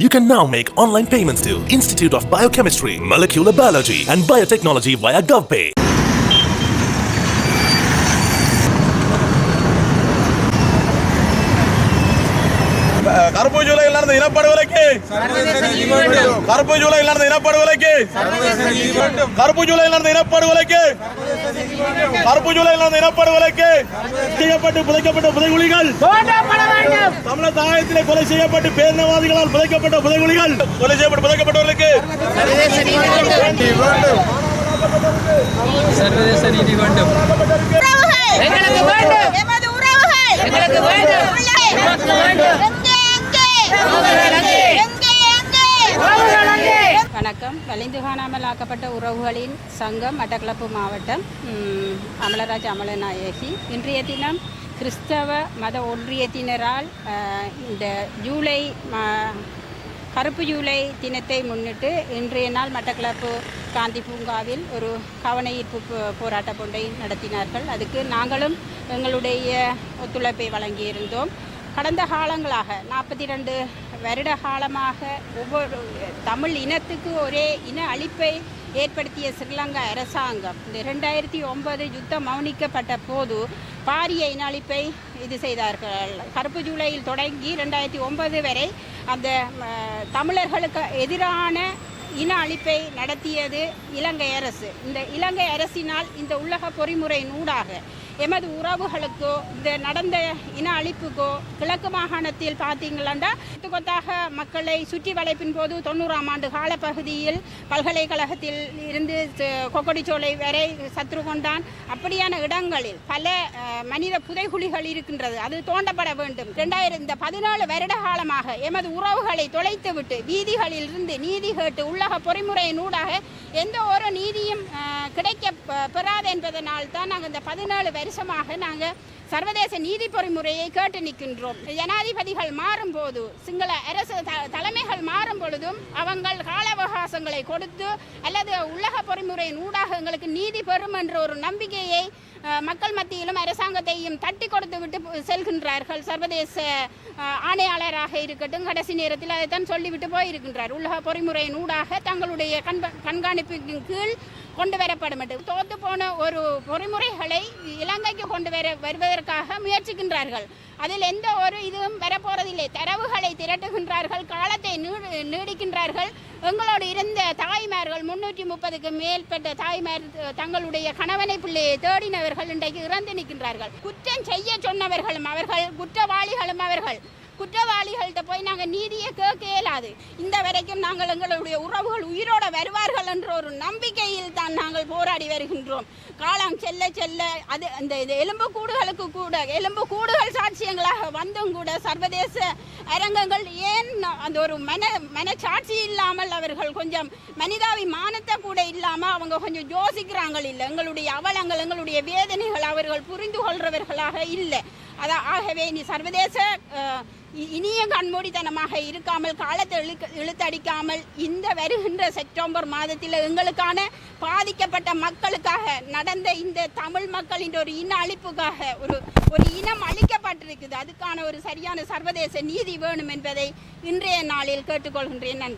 You can now make online payments to Institute of Biochemistry, Molecular Biology and Biotechnology via GovPay. Uh, কারো நடந்த இனப்படுகொலைக்கு. கருப்பு ஜூலையில் நடந்த இனப்படுகொலைக்கு. கருப்பு ஜூலையில் நடந்த இனப்படுகொலைக்கு. கருப்பு ஜூலையில் நடந்த இனப்படுகொலைக்கு. செய்யப்பட்டு புதைக்கப்பட்ட புதைகுழிகள். தமிழர் தாயத்திலே கொலை செய்யப்பட்டு பேரினவாதிகளால் புதைக்கப்பட்ட புதைகுழிகள். கொலை செய்யப்பட்டு புதைக்கப்பட்டவர்களுக்கு. சர்வதேச நீதி வேண்டும். எங்களுக்கு வேண்டும். எங்களுக்கு வேண்டும். வணக்கம். வலிந்து காணாமல் ஆக்கப்பட்ட உறவுகளின் சங்கம் மட்டக்களப்பு மாவட்டம் அமலராஜ் அமலநாயகி. இன்றைய தினம் கிறிஸ்தவ மத ஒன்றியத்தினரால் இந்த ஜூலை ம- கருப்பு ஜூலை தினத்தை முன்னிட்டு இன்றைய நாள் மட்டக்களப்பு காந்தி பூங்காவில் ஒரு கவன ஈர்ப்பு போராட்ட ஒன்றை நடத்தினார்கள். அதுக்கு நாங்களும் எங்களுடைய ஒத்துழைப்பை வழங்கியிருந்தோம். கடந்த காலங்களாக நாற்பத்தி ரெண்டு வருட காலமாக ஒவ்வொரு தமிழ் இனத்துக்கு ஒரே இன அழிப்பை ஏற்படுத்திய ஸ்ரீலங்கா அரசாங்கம் இந்த ரெண்டாயிரத்தி ஒன்பது யுத்தம் மௌனிக்கப்பட்ட போது பாரிய இன அழிப்பை இது செய்தார்கள். கருப்பு ஜூலையில் தொடங்கி ரெண்டாயிரத்தி ஒன்பது வரை அந்த தமிழர்களுக்கு எதிரான இன அழிப்பை நடத்தியது இலங்கை அரசு. இந்த இலங்கை அரசினால் இந்த உலக பொறிமுறையின் ஊடாக எமது உறவுகளுக்கோ இந்த நடந்த இன அழிப்புக்கோ கிழக்கு மாகாணத்தில் பார்த்தீங்களா கொத்தாக மக்களை சுற்றி வளைப்பின் போது தொண்ணூறாம் ஆண்டு காலப்பகுதியில் பல்கலைக்கழகத்தில் இருந்து ச- கொக்கடிச்சோலை வரை சத்ருகொண்டான் அப்படியான இடங்களில் பல மனித புதைகுழிகள் இருக்கின்றது. அது தோண்டப்பட வேண்டும். ரெண்டாயிரம் இந்த பதினாலு வருட காலமாக எமது உறவுகளை தொலைத்துவிட்டு வீதிகளில் இருந்து நீதி கேட்டு உள்ளக பொறிமுறையின் ஊடாக எந்த ஒரு நீதியும் கிடைக்க பெறாது என்பதனால் தான் நாங்கள் இந்த பதினாலு வருஷமாக நாங்கள் சர்வதேச நீதி பொறிமுறையை கேட்டு நிற்கின்றோம். ஜனாதிபதிகள் மாறும்போது சிங்கள அரசு தலைமைகள் மாறும் பொழுதும் அவங்கள் கால அவகாசங்களை கொடுத்து அல்லது உலக பொறிமுறையின் ஊடாக எங்களுக்கு நீதி பெறும் என்ற ஒரு நம்பிக்கையை மக்கள் மத்தியிலும் அரசாங்கத்தையும் தட்டி கொடுத்து விட்டு செல்கின்றார்கள். சர்வதேச ஆணையாளராக இருக்கட்டும் கடைசி நேரத்தில் அதைத்தான் சொல்லிவிட்டு போயிருக்கின்றார். உலக பொறிமுறையின் ஊடாக தங்களுடைய கண்கா கண்காணிப்பின் கீழ் கொண்டு வரப்படும் என்று தோத்து போன ஒரு பொறிமுறைகளை இலங்கைக்கு கொண்டு வர வருவதற்காக முயற்சிக்கின்றார்கள். அதில் எந்த ஒரு இதுவும் வரப்போறதில்லை. தரவுகளை திரட்டுகின்றார்கள் காலத்தை நீடு நீடிக்கின்றார்கள். எங்களோடு இருந்த தாய்மார்கள் முன்னூற்றி முப்பதுக்கு மேற்பட்ட தாய்மார் தங்களுடைய கணவனை பிள்ளையை தேடினவர்கள் இன்றைக்கு இறந்து நிற்கின்றார்கள். குற்றம் செய்ய சொன்னவர்களும் அவர்கள் குற்றவாளிகளும் அவர்கள். குற்றவாளிகள்கிட்ட போய் நாங்கள் நீதியை கேட்க இயலாது இந்த வரைக்கும் நாங்கள் எங்களுடைய உறவுகள் உயிரோட வருவார்கள் என்ற ஒரு நம்பிக்கையில் தான் நாங்கள் போராடி வருகின்றோம். காலம் செல்ல செல்ல அது அந்த இது எலும்பு கூடுகளுக்கு கூட எலும்பு கூடுகள் சாட்சியங்களாக வந்தும் கூட சர்வதேச அரங்கங்கள் ஏன் அந்த ஒரு மன மனச்சாட்சி இல்லாமல் அவர்கள் கொஞ்சம் மனிதாவி மானத்தை கூட இல்லாமல் அவங்க கொஞ்சம் யோசிக்கிறாங்கள் இல்லை. எங்களுடைய அவலங்கள் எங்களுடைய வேதனைகள் அவர்கள் புரிந்து கொள்றவர்களாக இல்லை. அதான் ஆகவே நீ சர்வதேச இ- இனிய கண்மூடித்தனமாக இருக்காமல் காலத்தை இழுக்க இழுத்தடிக்காமல் இந்த வருகின்ற செப்டம்பர் மாதத்தில் எங்களுக்கான பாதிக்கப்பட்ட மக்களுக்காக நடந்த இந்த தமிழ் மக்களின் ஒரு இன அழிப்புக்காக ஒரு ஒரு இனம் அழிக்கப்பட்டிருக்குது. அதுக்கான ஒரு சரியான சர்வதேச நீதி வேணும் என்பதை இன்றைய நாளில் கேட்டுக்கொள்கின்றேன். நன்றி.